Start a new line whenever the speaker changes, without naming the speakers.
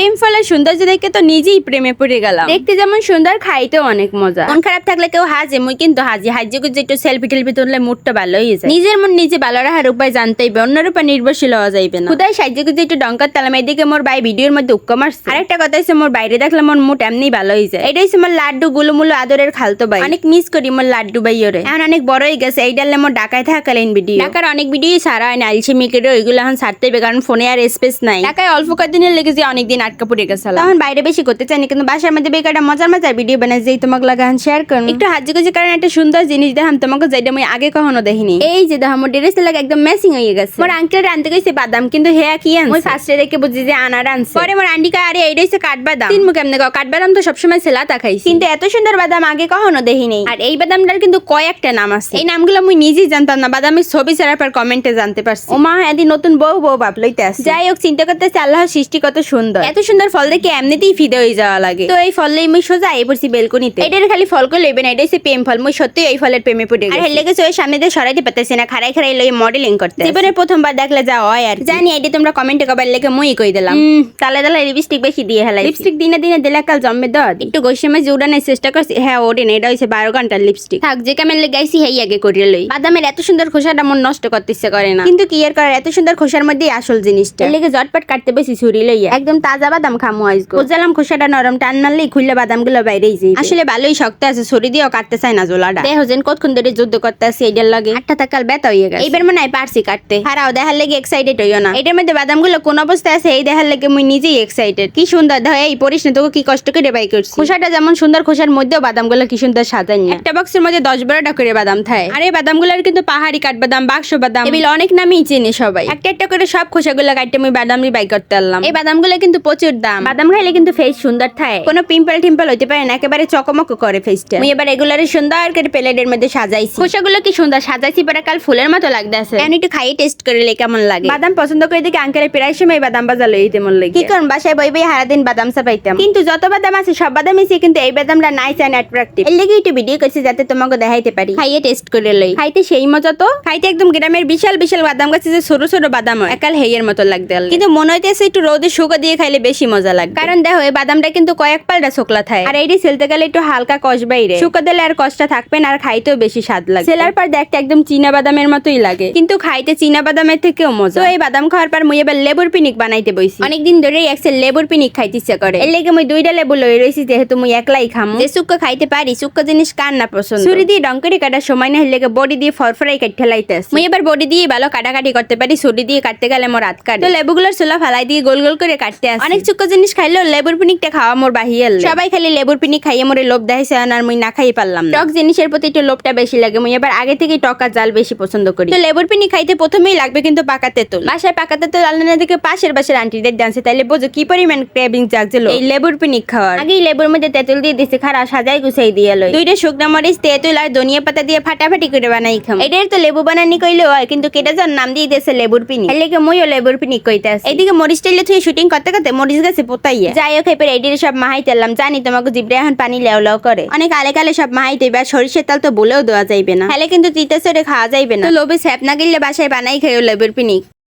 প্রেম ফলের সৌন্দর্য দেখে তো নিজেই প্রেমে পড়ে গেলাম। দেখতে যেমন সুন্দর খাইতেও অনেক মজা। মন খারাপ থাকলে কেউ হাজে মুই কিন্তু হাজি। হাজি গুজে একটু সেলফি টেলফি তুললে মুডটা ভালো হয়ে যায়। নিজের মন নিজে ভালো রাখার উপায় জানতে হইবে অন্যের উপর নির্ভরশীল হওয়া যাইবে না। খুদাই সাহায্য গুজে একটু ডঙ্কার তালাম এদিকে মোর ভাই ভিডিওর মধ্যে উক্কা মারছে। আরেকটা কথা হচ্ছে মোর বাইরে দেখলে মোর মুড এমনি ভালো হয়ে যায়। এটাই হচ্ছে মোর লাড্ডু গুলুমুলু আদরের খালতো ভাই। অনেক মিস করি মোর লাড্ডু ভাই ওরে। এখন অনেক বড় হয়ে গেছে এই ডালে মোর ঢাকায় থাকালেন ভিডিও ঢাকার অনেক ভিডিও সারা হয় না আলসেমি কেটে ওইগুলো এখন ছাড়তে হবে কারণ ফোনে আর স্পেস নাই। ঢাকায় অল্প কদিনের লেগেছে অনেকদিন আটকা পড়ে গেছে তখন বাইরে বেশি করতে চাইনি কিন্তু বাসার মধ্যে বেকারটা মজার মজার ভিডিও বানাই যেই তোমাকে লাগান শেয়ার করুন একটু হাজি গুজি কারণ একটা সুন্দর জিনিস দেখাম তোমাকে যেটা আমি আগে কখনো দেখিনি। এই যে দেখো মোর ড্রেস লাগে একদম ম্যাচিং হয়ে গেছে। মোর আঙ্কেল আনতে গেছে বাদাম কিন্তু হে কি আনছে? মই ফার্স্টে দেখে বুঝি যে আনার আনছে। পরে মোর আন্টি কয় আরে এইটা হচ্ছে কাঠবাদাম তিন মুখ এমনি কাঠবাদাম তো সবসময় সেলাতা খাইছি। কিন্তু এত সুন্দর বাদাম আগে কখনো দেখিনি। আর এই বাদামটার কিন্তু কয়েকটা নাম আছে। এই নামগুলো আমি নিজেই জানতাম না বাদামের ছবি ছাড়ার পর কমেন্টে জানতে পারছি। ও মা এদিন নতুন বউ বউ বাপ লইতে আসে যাই হোক চিন্তা করতেছে আল্লাহ সৃষ্টি কত সুন্দর। এত সুন্দর ফল দেখে এমনিতেই ফিদে হয়ে যাওয়া লাগে। তো এই ফল লই মুই সোজা এই পড়ছি বেলকনিতে। এটার খালি ফল করে লইবে না এটা হচ্ছে প্রেম ফল। মুই সত্যি এই ফলের প্রেমে পড়ে গেছি। আর হেলে গেছে ওই সামনে দিয়ে সরাইতে পারতেছি না খারাই খারাই লই মডেলিং করতে জীবনের প্রথমবার দেখলে যা হয় আর জানি এটি তোমরা কমেন্টে কবার লেগে মুই কই দিলাম। তালে তালে লিপস্টিক বেশি দিয়ে হেলাই। লিপস্টিক দিনে দিনে দিলে কাল জন্মে দত একটু গোসে মাঝে উড়ানোর চেষ্টা করছি। হ্যাঁ ওঠে না এটা হচ্ছে বারো ঘণ্টার লিপস্টিক থাক যে কেমন লেগে গাইছি হেই আগে করিয়ে লই। বাদামের এত সুন্দর খোসাটা মন নষ্ট করতে ইচ্ছে করে না। কিন্তু কি আর করার এত সুন্দর খোসার মধ্যেই আসল জিনিসটা। লেগে জটপট কাটতে বেশি ছুরি লইয়া। একদম তাজা বাদাম খামু আইসগো বুঝলাম খোসাটা নরম টান মারলেই খুললে বাদামগুলো বাইরেই যাই আসলে ভালোই শক্ত আছে ছুরি দিয়েও কাটতে চায় না জোলাটা দেহ যেন কতক্ষণ ধরে যুদ্ধ করতে আছে এইটার লাগে। আটটা তাকাল ব্যথা হয়ে গেছে। এইবার মনে হয় পারছি কাটতে। হারাও দেখার লেগে এক্সাইটেড হইও না। এটার মধ্যে বাদামগুলো কোন অবস্থায় আছে এই দেখার লেগে মুই নিজেই এক্সাইটেড কি সুন্দর দেখ এই পরিস না তোকে কি কষ্ট করে বাই করছি। খোসাটা যেমন সুন্দর খোসার মধ্যেও বাদামগুলো কি সুন্দর সাজানি একটা বক্সের মধ্যে দশ বারোটা করে বাদাম থাকে আর এই বাদামগুলোর কিন্তু পাহাড়ি কাঠবাদাম বাক্স বাদাম। এগুলো অনেক নামই চিনি সবাই। একটা একটা করে সব খোসাগুলো কাটতে মুই বাদাম বাই করতে আনলাম এই বাদামগুলো কিন্তু প্রচুর দাম। বাদাম খাইলে কিন্তু ফেস সুন্দর থাকে। কোনো পিম্পল টিম্পল হইতে পারে না একেবারে চকমক করে ফেসটা মুই এবার এগুলারে সুন্দর করে প্লেটের মধ্যে সাজাইছি। খোসাগুলো কি সুন্দর? সাজাইছি পরে কাল ফুলের মতো লাগতে আছে এখন একটু খাইয়ে টেস্ট করে লে কেমন লাগে? বাদাম পছন্দ করে দেখি আঙ্কেলের প্রায় সময় বাদাম বাজা লইতে মন লাগে। কি করুন বাসায় বই বই হারা দিন বাদাম চাপাইতাম। কিন্তু যত বাদাম আছে সব বাদাম এসে কিন্তু এই বাদামটা নাইস এন্ড অ্যাট্রাকটিভ এর লেগে একটু ভিডিও করছি যাতে তোমাকে দেখাইতে পারি। খাইয়ে টেস্ট করে লই। খাইতে সেই মজা তো। খাইতে একদম গ্রামের বিশাল বিশাল বাদাম গাছে যে ছোট ছোট বাদাম একাল হেইয়ের মতো লাগতে। কিন্তু মনে হইতেছে একটু রোদে শুকা দিয়ে খাইলে বেশি মজা লাগে কারণ দেখো এই বাদামটা কিন্তু কয়েক পাল্টা শোকলা থাকে। আর এইটি সেলতে গেলে একটু হালকা কষ বাইরে। শুকা দিলে আর কষ্টটা থাকবে না আর খাইতেও বেশি স্বাদ লাগে সেলার পর দেখতে একদম চীনা বাদামের মতোই লাগে। কিন্তু খাইতে চীনা বাদামের থেকেও মজা। তো এই বাদাম খাওয়ার পর মুই এবার লেবুর পিনিক বানাইতে বইছি। অনেকদিন ধরেই একসে লেবুর পিনিক খাইতে ইচ্ছা করে। এর লেগে মুই দুইটা লেবু লই রইছি যেহেতু মুই একলাই খাম। যে সুক্কা খাইতে পারি সুক্কা জিনিস কার না পছন্দ? ছুরি দিয়ে ডঙ্করি কাটার সময় না লেগে বডি দিয়ে ফরফরাই কাটতে লাইতেছে মুই এবার বডি দিয়ে ভালো কাটাকাটি করতে পারি ছুরি দিয়ে কাটতে গেলে মোর হাত কাটে। তো লেবুগুলোর সোলা ফালাই দিয়ে গোল গোল করে কাটতে আসে। অনেক সুক্কা জিনিস খাইলেও লেবুর পিনিকটা খাওয়া মোর বাহিয়াল সবাই খালি লেবুর পিনিক খাইয়ে মোরে লোভ দেখাইছে আর মুই না খাই পারলাম টক জিনিসের প্রতি একটু লোভটা বেশি লাগে। মুই এবার আগে থেকে টক আর জাল বেশি পছন্দ করি। তো লেবুর পিনিক খাইতে প্রথমেই লাগবে কিন্তু পাকা তেঁতুল। বাসায় পাকা তেঁতুল আলাদা দিকে পাশের বাসার আন্টিদের ডান্সে। তাইলে বোঝো কি পরিমাণ ক্রেভিং জাগছিল। এই লেবুর পিনিক খাওয়ার। আগেই লেবুর মধ্যে তেঁতুল দিয়ে দিছে খারা সাজাই গুছাই দিয়ে লই দুইটা শুকনা মরিচ তেঁতুল আর ধনিয়া পাতা দিয়ে ফাটাফাটি করে বানাই খাম। এটার তো লেবু বানানি কইলেও হয় কিন্তু কেটে যার নাম দিয়ে দিয়েছে লেবুর পিনিক। এর লেগে মইও লেবুর পিনিক কইতে আছে এইদিকে মরিচ টেলে থুয়ে শুটিং করতে করতে মরিচ গাছে পোতাইয়া। যাই হোক এবার এডির সব মাহাইতে তেলাম। জানি তোমাকে জিব্রা এখন পানি লেও লেও করে। অনেক আলে কালে সব মাহাই দেবে আর সরিষের তাল তো বলেও দেওয়া যাইবে না। তাহলে কিন্তু তিতা সরে খাওয়া যাইবে না। তো লোভে স্যাপ না গেলে বাসায় বানাই খেয়ে লেবের পিনিক।